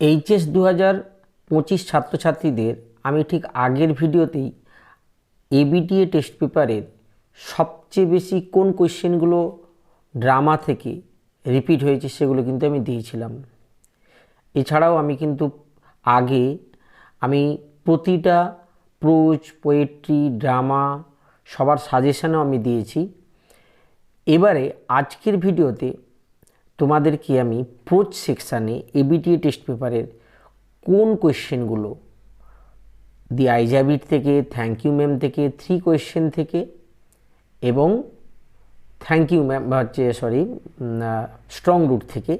HS দু হাজার পঁচিশ ছাত্রছাত্রীদের আমি ঠিক আগের ভিডিওতেই এবিটিএ টেস্ট পেপারের সবচেয়ে বেশি কোন কোয়েশ্চেনগুলো ড্রামা থেকে রিপিট হয়েছে সেগুলো কিন্তু আমি দিয়েছিলাম। এছাড়াও আমি কিন্তু আগে আমি প্রতিটা প্রোজ পোয়েট্রি ড্রামা সবার সাজেশানও আমি দিয়েছি। এবারে আজকের ভিডিওতে তোমাদেরকে আমি প্রোচ সেকশানে এবিটিএ টেস্ট পেপারের কোন কোয়েশ্চেনগুলো দি আইজাবিট থেকে থ্যাংক ইউ ম্যাম থেকে থ্রি কোয়েশ্চেন থেকে এবং থ্যাংক ইউ ম্যাম হচ্ছে সরি স্ট্রং রুট থেকে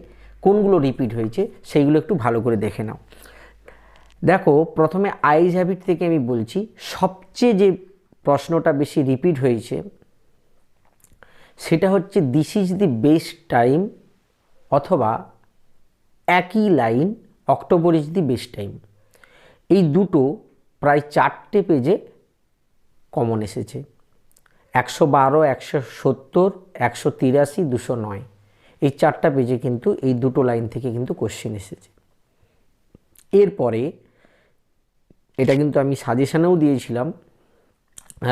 কোনগুলো রিপিট হয়েছে সেইগুলো একটু ভালো করে দেখে নাও। দেখো, প্রথমে আইজ হ্যাবিট থেকে আমি বলছি, সবচেয়ে যে প্রশ্নটা বেশি রিপিট হয়েছে সেটা হচ্ছে this is the best time অথবা একই line October is the best time. এই দুটো প্রায় চারটে পেজে কমন এসেছে। একশো বারো, একশো সত্তর, একশো তিরাশি, দুশো নয়। এই চারটা পেজে কিন্তু এই দুটো লাইন থেকে কিন্তু কোশ্চেন এসেছে। এরপরে এটা কিন্তু আমি সাজেশানেও দিয়েছিলাম।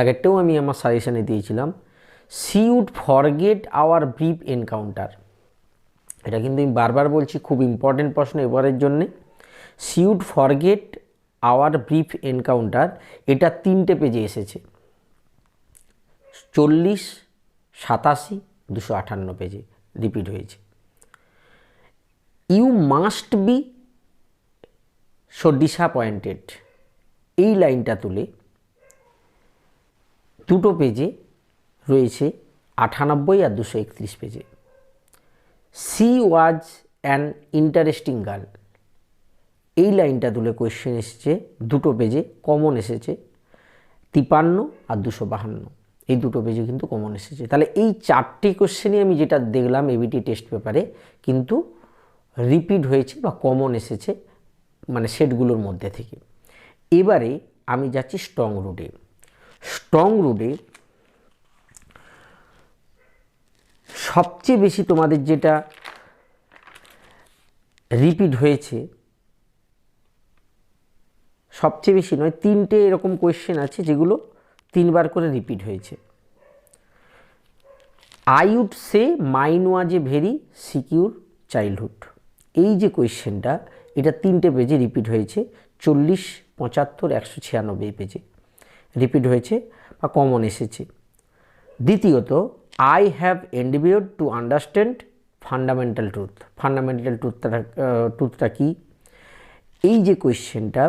আগেরটাও আমি আমার সাজেশানে দিয়েছিলাম। She would forget our brief encounter এটা কিন্তু আমি বারবার বলছি, খুব ইম্পর্টেন্ট প্রশ্ন এবারের জন্যে। She would forget our brief encounter এটা তিনটে পেজে এসেছে। চল্লিশ, সাতাশি, দুশো আটান্ন পেজে রিপিট হয়েছে। You must be so disappointed এই লাইনটা তুলে দুটো পেজে রয়েছে আটানব্বই আর দুশো একত্রিশ পেজে she was an interesting girl. এই লাইনটা তুলে কোয়েশ্চেন এসেছে, দুটো পেজে কমন এসেছে, তিপান্ন আর দুশো বাহান্ন। এই দুটো পেজে কিন্তু কমন এসেছে। তাহলে এই চারটি কোশ্চেনই আমি যেটা দেখলাম এবিটি টেস্ট পেপারে, কিন্তু রিপিট হয়েছে বা কমন এসেছে মানে সেটগুলোর মধ্যে থেকে। এবারে আমি যাচ্ছি স্ট্রং রুটে। স্ট্রং রুডে সবচেয়ে বেশি তোমাদের যেটা রিপিট হয়েছে, সবচেয়ে বেশি নয়, তিনটে এরকম কোয়েশ্চেন আছে যেগুলো তিনবার করে রিপিট হয়েছে। I would say mine was a very secure childhood এই যে কোয়েশ্চেনটা এটা তিনটে পেজে রিপিট হয়েছে, চল্লিশ, পঁচাত্তর, একশো ছিয়ানব্বই পেজে রিপিট হয়েছে বা কমন এসেছে। দ্বিতীয়ত I have endeavoured to understand fundamental truth fundamental ট্রুথটা ট্রুথটা কী? এই যে কোয়েশ্চেনটা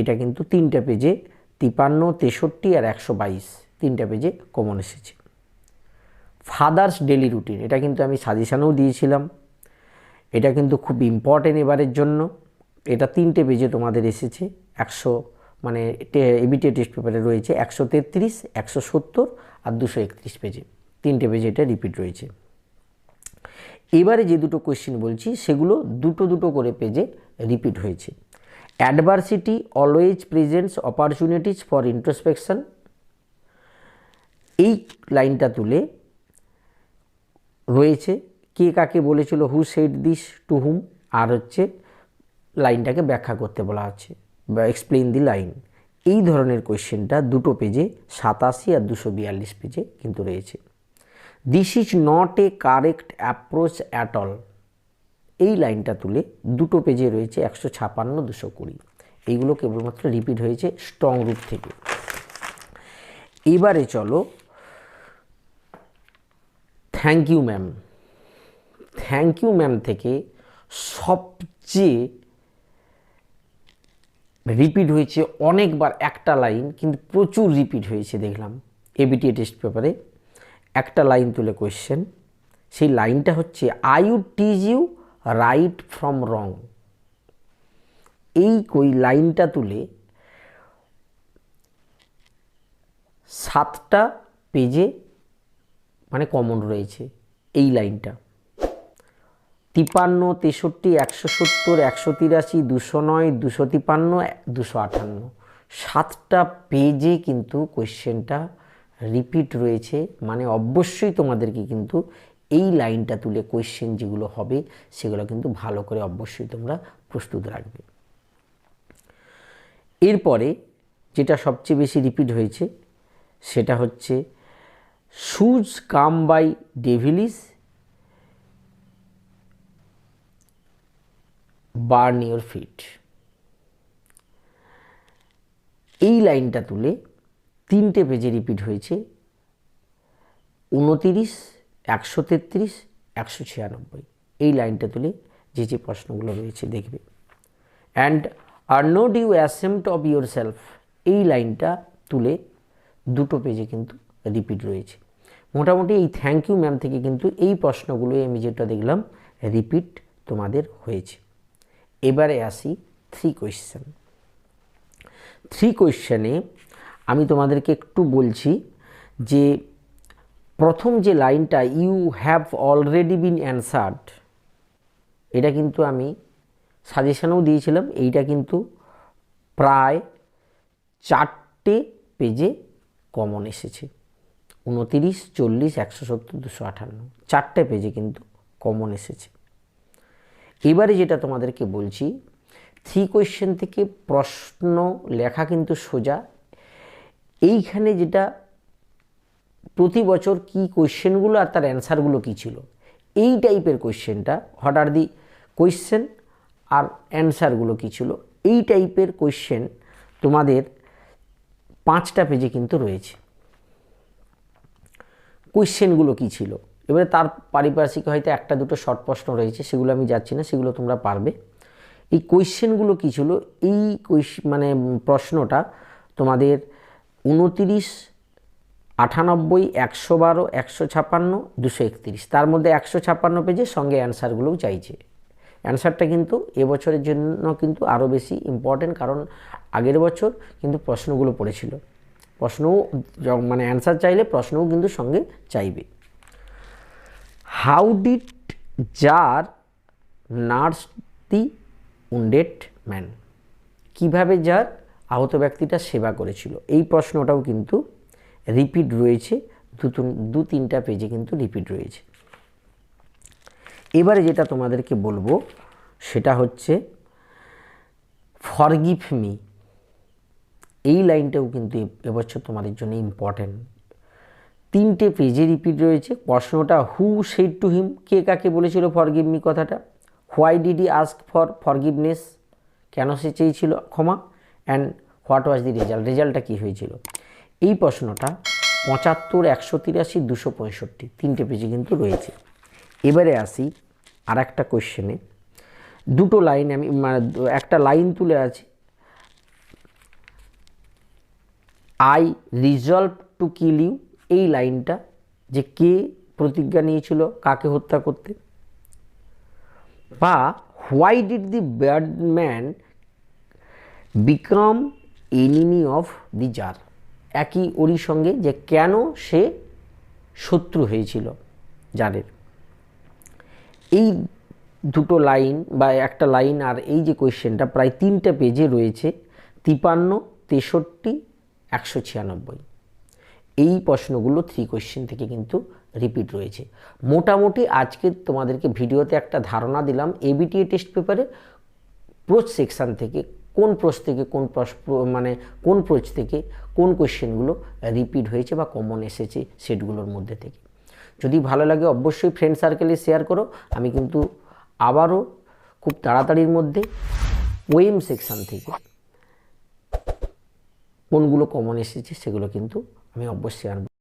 এটা কিন্তু তিনটা পেজে তিপান্ন, তেষট্টি আর একশো বাইশ তিনটা পেজে কমন এসেছে। ফাদার্স ডেলি রুটিন এটা কিন্তু আমি সাজেশানেও দিয়েছিলাম। এটা কিন্তু খুব ইম্পর্টেন্ট এবারের জন্য। এটা তিনটে পেজে তোমাদের এসেছে। একশো মানে এবিটি টেস্ট পেপারে রয়েছে একশো তেত্রিশ, একশো সত্তর আর দুশো একত্রিশ পেজে তিনটে পেজে এটা রিপিট রয়েছে। এবারে যে দুটো কোয়েশ্চেন বলছি, সেগুলো দুটো দুটো করে পেজে রিপিট হয়েছে। Adversity always presents opportunities for introspection এই লাইনটা তুলে রয়েছে, কে কাকে বলেছিল who said this to whom আর হচ্ছে লাইনটাকে ব্যাখ্যা করতে বলা হচ্ছে। বা এক্সপ্লেইন দি লাইন এই ধরনের কোয়েশ্চেনটা দুটো পেজে সাতাশি আর দুশো বিয়াল্লিশ পেজে কিন্তু রয়েছে। This is not a correct approach at all এই লাইনটা তুলে দুটো পেজে রয়েছে একশো ছাপান্ন, দুশো কুড়ি। এইগুলো কেবলমাত্র রিপিট হয়েছে স্ট্রং রুট থেকে। এবারে চলো thank you ma'am thank you ma'am থেকে সবচেয়ে রিপিট হয়েছে অনেকবার একটা লাইন, কিন্তু প্রচুর রিপিট হয়েছে, দেখলাম। এবিটি টেস্ট পেপারে একটা লাইন তুলে কোয়েশ্চেন সেই লাইনটা হচ্ছে I you teach you right from wrong এই কই লাইনটা তুলে সাতটা পেজে মানে কমন রয়েছে এই লাইনটা। তিপান্ন, তেষট্টি, একশো সত্তর, একশো তিরাশি, দুশো নয়, দুশো তিপান্ন, দুশো আটান্ন। সাতটা পেজে কিন্তু কোয়েশ্চেনটা রিপিট রয়েছে মানে অবশ্যই তোমাদেরকে কিন্তু এই লাইনটা তুলে কোয়েশ্চেন যেগুলো হবে, সেগুলো কিন্তু ভালো করে অবশ্যই তোমরা প্রস্তুত রাখবে। এরপরে যেটা সবচেয়ে বেশি রিপিট হয়েছে, সেটা হচ্ছে shoes come by devilish burn your feet এই লাইনটা তুলে তিনটে পেজে রিপিট হয়েছে। উনতিরিশ, একশো তেত্রিশ, একশো ছিয়ানব্বই। এই লাইনটা তুলে যে যে প্রশ্নগুলো রয়েছে দেখবে। And are no due assessment of your self এই লাইনটা তুলে দুটো পেজে কিন্তু রিপিট রয়েছে। মোটামুটি এই থ্যাংক ইউ ম্যাম থেকে কিন্তু এই প্রশ্নগুলোই আমি যেটা দেখলাম রিপিট তোমাদের হয়েছে। এবারে আসি থ্রি কোয়েশ্চেন থ্রি কোয়েশ্চেনে আমি তোমাদেরকে একটু বলছি যে প্রথম যে লাইনটা you have already been answered এটা কিন্তু আমি সাজেশনেও দিয়েছিলাম। এইটা কিন্তু প্রায় চারটে পেজে কমন এসেছে। উনতিরিশ, চল্লিশ, একশো সত্তর, দুশো আঠান্ন। চারটে পেজে কিন্তু কমন এসেছে। এবারে যেটা তোমাদেরকে বলছি থ্রি কোয়েশ্চেন থেকে প্রশ্ন লেখা কিন্তু সোজা। এইখানে যেটা প্রতি বছর কি কোয়েশ্চেনগুলো আর তার অ্যান্সারগুলো কী ছিল? এই টাইপের কোয়েশ্চেনটা হোয়াট আর দি কোয়েশ্চেন আর অ্যান্সারগুলো কী ছিল? এই টাইপের কোয়েশ্চেন তোমাদের পাঁচটা পেজে কিন্তু রয়েছে। কোয়েশ্চেনগুলো কী ছিল? এবারে তার পারিপার্শ্বিক হয়তো একটা দুটো শর্ট প্রশ্ন রয়েছে, সেগুলো আমি যাচ্ছি না, সেগুলো তোমরা পারবে। এই কোয়েশ্চেনগুলো কী ছিল? এই কোয়েশ মানে প্রশ্নটা তোমাদের উনতিরিশ, আটানব্বই, একশো বারো, একশো ছাপ্পান্ন, দুশো একত্রিশ। তার মধ্যে একশো ছাপ্পান্ন পেজের সঙ্গে অ্যান্সারগুলোও চাইছে। অ্যান্সারটা কিন্তু এবছরের জন্য কিন্তু আরও বেশি ইম্পর্টেন্ট কারণ আগের বছর কিন্তু প্রশ্নগুলো পড়েছিল। প্রশ্নও মানে অ্যান্সার চাইলে প্রশ্নও কিন্তু সঙ্গে চাইবে। How did tsar nurse the wounded man? কীভাবে যার আহত ব্যক্তিটা সেবা করেছিল। এই প্রশ্নটাও কিন্তু রিপিট রয়েছে। দু দু তিনটা পেজে কিন্তু রিপিট রয়েছে। এবারে যেটা তোমাদেরকে বলব, সেটা হচ্ছে ফরগিভ মি এই লাইনটাও কিন্তু এবছর তোমাদের জন্য ইম্পর্ট্যান্ট তিনটে পেজে রিপিট রয়েছে। প্রশ্নটা হু সেড টু হিম কে কাকে বলেছিল ফরগিভ মি কথাটা? Why did he ask for forgiveness কেন সে চেয়েছিল ক্ষমা? And what was the result রেজাল্টটা কী হয়েছিল? এই প্রশ্নটা পঁচাত্তর, একশো তিরাশি, দুশো পঁয়ষট্টি তিনটে পেজে কিন্তু রয়েছে। এবারে আসি আর একটা কোয়েশ্চেনে দুটো লাইন আমি মানে একটা লাইন তুলে আছে। I resolve to kill you এই লাইনটা যে কে প্রতিজ্ঞা নিয়েছিল, কাকে হত্যা করতে? বা why did the bearded man become enemy of the tsar একই ওরই সঙ্গে যে কেন সে শত্রু হয়েছিল জারের। এই দুটো লাইন বা একটা লাইন আর এই যে কোয়েশ্চেনটা প্রায় তিনটে পেজে রয়েছে, তিপান্ন, তেষট্টি, একশো ছিয়ানব্বই। এই প্রশ্নগুলো থ্রি কোয়েশ্চেন থেকে কিন্তু রিপিট রয়েছে। মোটামুটি আজকে তোমাদেরকে ভিডিওতে একটা ধারণা দিলাম এবিটিএ টেস্ট পেপারে প্রোচ সেকশান থেকে কোন প্রোচ থেকে কোন মানে কোন প্রোচ থেকে কোন কোয়েশ্চেনগুলো রিপিট হয়েছে বা কমন এসেছে সেটগুলোর মধ্যে থেকে। যদি ভালো লাগে অবশ্যই ফ্রেন্ড সার্কেলে শেয়ার করো। আমি কিন্তু আবারও খুব তাড়াতাড়ির মধ্যে ওয়েম সেকশান থেকে কোনগুলো কমন এসেছে সেগুলো কিন্তু আমি অবশ্যই আনব।